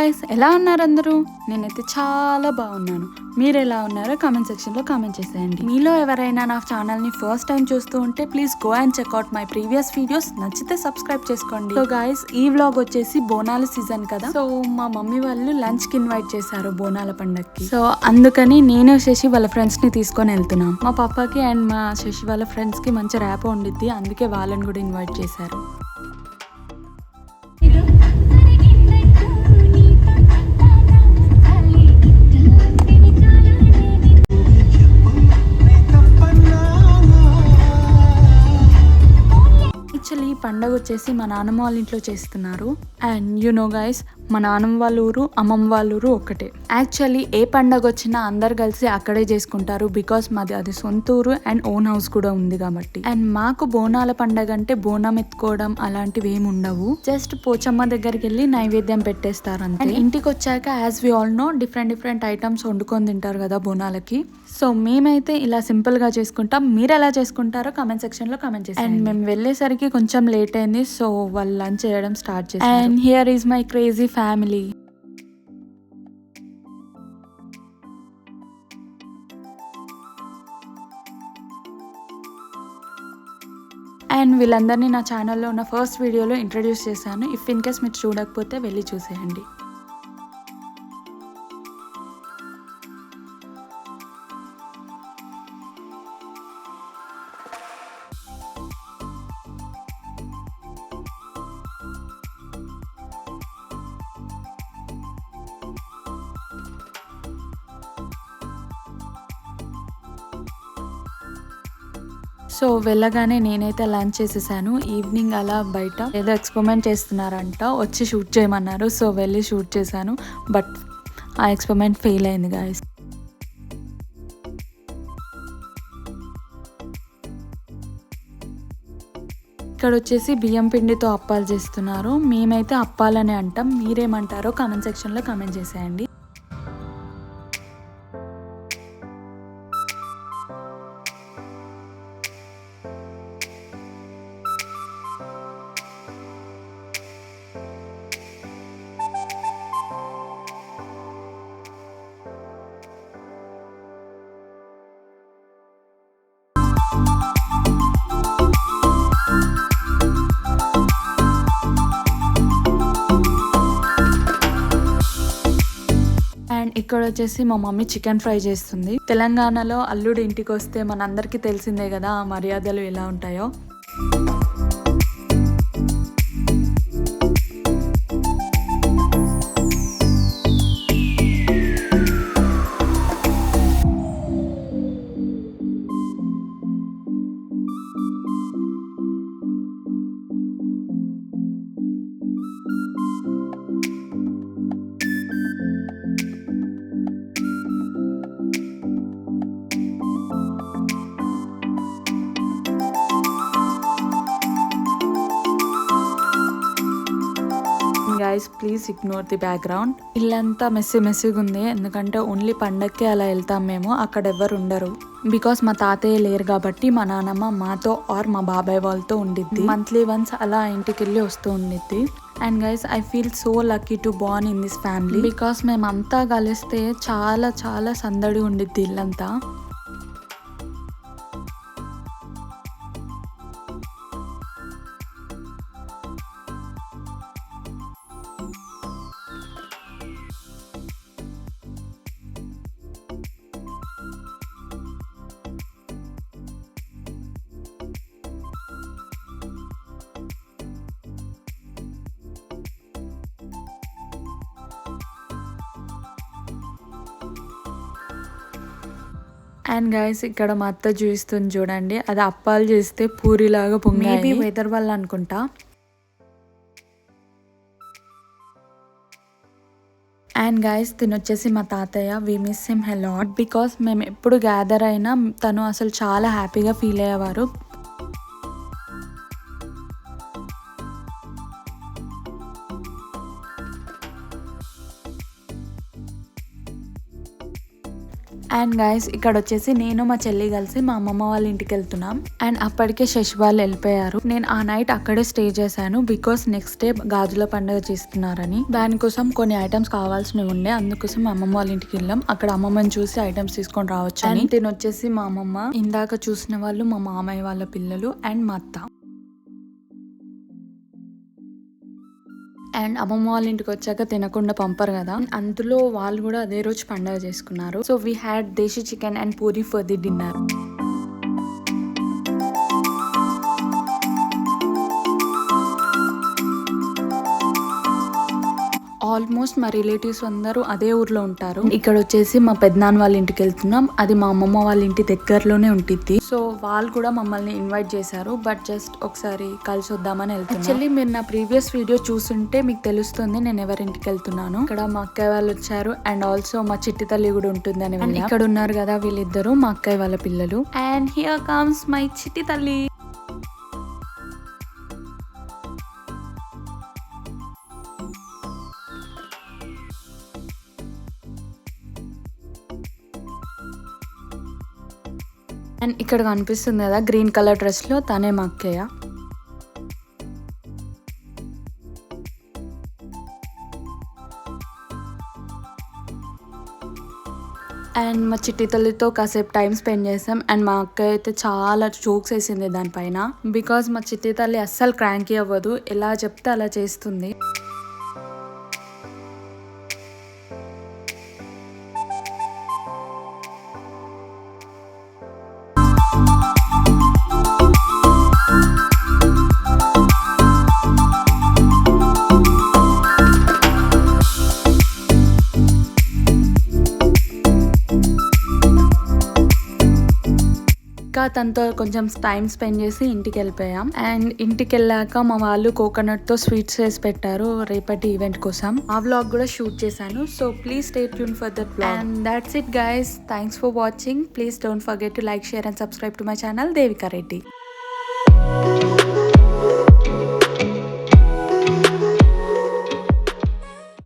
Guys ఎలా ఉన్నారు అందరూ? నేనైతే చాలా బాగున్నాను. మీరు ఎలా ఉన్నారో కామెంట్ సెక్షన్లో కామెంట్ చేసేయండి. మీలో ఎవరైనా నా ఛానల్ని ఫస్ట్ టైం చూస్తూ ఉంటే please go and check out my previous videos నచ్చితే సబ్స్క్రైబ్ చేసుకోండి. సో గాయస్ ఈ వ్లాగ్ వచ్చేసి బోనాల సీజన్ కదా? సో మా మమ్మీ వాళ్ళు లంచ్కి ఇన్వైట్ చేశారు బోనాల పండక్కి. సో అందుకని నేను శశి వాళ్ళ ఫ్రెండ్స్ని తీసుకొని వెళ్తున్నాం. మా పాపకి అండ్ మా శశి వాళ్ళ ఫ్రెండ్స్కి మంచి ర్యాప్ ఉండిద్ది. అందుకే వాళ్ళని కూడా ఇన్వైట్ చేశారు. వచ్చేసి మా నాన్నమ్మ వాళ్ళ ఇంట్లో చేస్తున్నారు. అండ్ యు నో గైస్ మా నాన్నమ్మ వాళ్ళ ఊరు అమ్మమ్మ వాళ్ళ ఊరు ఒకటే యాక్చువల్లీ ఏ పండగ వచ్చినా అందరు కలిసి అక్కడే చేసుకుంటారు బికాస్ మాది అది సొంత ఊరు అండ్ ఓన్ హౌస్ కూడా ఉంది కాబట్టి. అండ్ మాకు బోనాల పండగ అంటే బోనం ఎత్తుకోవడం అలాంటివి ఏమి ఉండవు. జస్ట్ పోచమ్మ దగ్గరికి వెళ్ళి నైవేద్యం పెట్టేస్తారు అంతే. And ఇంటికి వచ్చాక as we all know different different items వండుకొని తింటారు కదా బోనాలకి. సో మేమైతే ఇలా సింపుల్గా చేసుకుంటాం. మీరు ఎలా చేసుకుంటారో కామెంట్ సెక్షన్లో కామెంట్ చేసి అండ్ మేము వెళ్ళేసరికి కొంచెం లేట్ అయింది సో వాళ్ళు లంచ్ చేయడం స్టార్ట్ చేశారు. And here is my crazy family family and వీళ్ళందరినీ నా ఛానల్లో ఉన్న ఫస్ట్ వీడియోలో ఇంట్రడ్యూస్ చేశాను. ఇఫ్ ఇన్ కేస్ మీరు చూడకపోతే వెళ్ళి చూసేయండి. సో వెళ్ళగానే నేనైతే లంచ్ చేసేసాను. ఈవినింగ్ అలా బయట ఏదో ఎక్స్పెరిమెంట్ చేస్తున్నారంట వచ్చి షూట్ చేయమన్నారు. సో వెళ్ళి షూట్ చేశాను బట్ ఆ ఎక్స్పెరిమెంట్ ఫెయిల్ అయింది గాయస్. ఇక్కడ వచ్చేసి బియ్యం పిండితో అప్పాలు చేస్తున్నారు. మేమైతే అప్పాలని అంటాం. మీరేమంటారో కామెంట్ సెక్షన్లో కామెంట్ చేసేయండి. అండ్ ఇక్కడ వచ్చేసి మా మమ్మీ చికెన్ ఫ్రై చేస్తుంది. తెలంగాణలో అల్లుడు ఇంటికి వస్తే మనందరికీ తెలిసిందే కదా ఆ మర్యాదలు ఎలా ఉంటాయో. ప్లీజ్ ఇగ్నోర్ ది బ్యాక్గ్రౌండ్ ఇల్లంతా మెస్సీ మెస్సీగా ఉంది. ఎందుకంటే ఓన్లీ పండక్కి అలా వెళ్తాం మేము. అక్కడ ఎవరు ఉండరు. బికాస్ మా తాతయ్య లేరు కాబట్టి మా నానమ్మ మాతో ఆర్ మా బాబాయ్ వాళ్ళతో ఉండిద్ది. మంత్లీ వన్స్ అలా ఇంటికి వెళ్ళి వస్తూ ఉండిద్ది. And guys I feel so lucky to born in this family because మేమంతా కలిస్తే చాలా చాలా సందడి ఉండిద్ది ఇల్లంతా. అండ్ గైస్ ఇక్కడ మా అత్త చూస్తుంది చూడండి. అది అప్పాలు చేస్తే పూరిలాగా పొంగి మేబీ వెదర్ వల్ల అనుకుంటా. అండ్ గైస్ తిని వచ్చేసి మా తాతయ్య we miss him a lot because మేము ఎప్పుడు గ్యాదర్ అయినా తను అసలు చాలా హ్యాపీగా ఫీల్ అయ్యేవారు. అండ్ గైస్ ఇక్కడ వచ్చేసి నేను మా చెల్లి కలిసి మా అమ్మమ్మ వాళ్ళ ఇంటికి వెళ్తున్నాం. అండ్ అప్పటికే శశి వాళ్ళు వెళ్ళిపోయారు. నేను ఆ నైట్ అక్కడే స్టే చేశాను. బికాస్ నెక్స్ట్ డే గాజుల పండుగ చేస్తున్నారని. దానికోసం కొన్ని ఐటమ్స్ కావాల్సినవి ఉండే. అందుకోసం మా అమ్మమ్మ వాళ్ళ ఇంటికి వెళ్ళాం. అక్కడ అమ్మమ్మని చూసి ఐటమ్స్ తీసుకొని రావచ్చు అని తిని వచ్చేసి మా అమ్మమ్మ. ఇందాక చూసిన వాళ్ళు మా మామయ్య వాళ్ళ పిల్లలు. అండ్ మా అత్త. అండ్ అమ్మమ్మ వాళ్ళ ఇంటికి వచ్చాక తినకుండా పంపరు కదా. అందులో వాళ్ళు కూడా అదే రోజు పండగ చేసుకున్నారు. So we had desi chicken and puri for the dinner almost మా రిలేటివ్స్ అందరూ అదే ఊర్లో ఉంటారు. ఇక్కడ వచ్చేసి మా పెద్దనాన్న వాళ్ళ ఇంటికి వెళ్తున్నాం. అది మా అమ్మమ్మ వాళ్ళ ఇంటి దగ్గరలోనే ఉంటుంది సో వాళ్ళు కూడా మమ్మల్ని ఇన్వైట్ చేశారు. బట్ జస్ట్ ఒకసారి కలిసి వద్దామని వెళ్తున్నాం. యాక్చువల్లీ మీరు నా ప్రీవియస్ వీడియో చూసుంటే మీకు తెలుస్తుంది నేను ఎవరి ఇంటికి వెళ్తున్నాను. ఇక్కడ మా అక్కయ్య వాళ్ళు వచ్చారు. అండ్ ఆల్సో మా చిట్టి తల్లి కూడా ఉంటుంది అని. ఇక్కడ ఉన్నారు కదా వీళ్ళిద్దరు మా అక్కయ్య వాళ్ళ పిల్లలు. అండ్ హియర్ కమ్స్ మై చిట్టి తల్లి. అండ్ ఇక్కడ కనిపిస్తుంది కదా గ్రీన్ కలర్ డ్రెస్లో తనే మా అక్కయ్య. అండ్ మా చిట్టి తల్లితో కాసేపు టైం స్పెండ్ చేసాం. అండ్ మా అక్క అయితే చాలా జోక్స్ వేసింది దానిపైన. బికాజ్ మా చిట్టి తల్లి అస్సలు క్రాంకీ అవ్వదు. ఎలా చెప్తే అలా చేస్తుంది. ఇంకా తనతో కొంచెం టైం స్పెండ్ చేసి ఇంటికి వెళ్ళిపోయాం. అండ్ ఇంటికి వెళ్ళాక మా వాళ్ళు కోకోనట్తో స్వీట్స్ చేసి పెట్టారు రేపటి ఈవెంట్ కోసం. ఆ వ్లాగ్ కూడా షూట్ చేశాను. So please stay tune for that vlog and that's it guys thanks for watching please don't forget to like share and subscribe to my channel Devika Reddy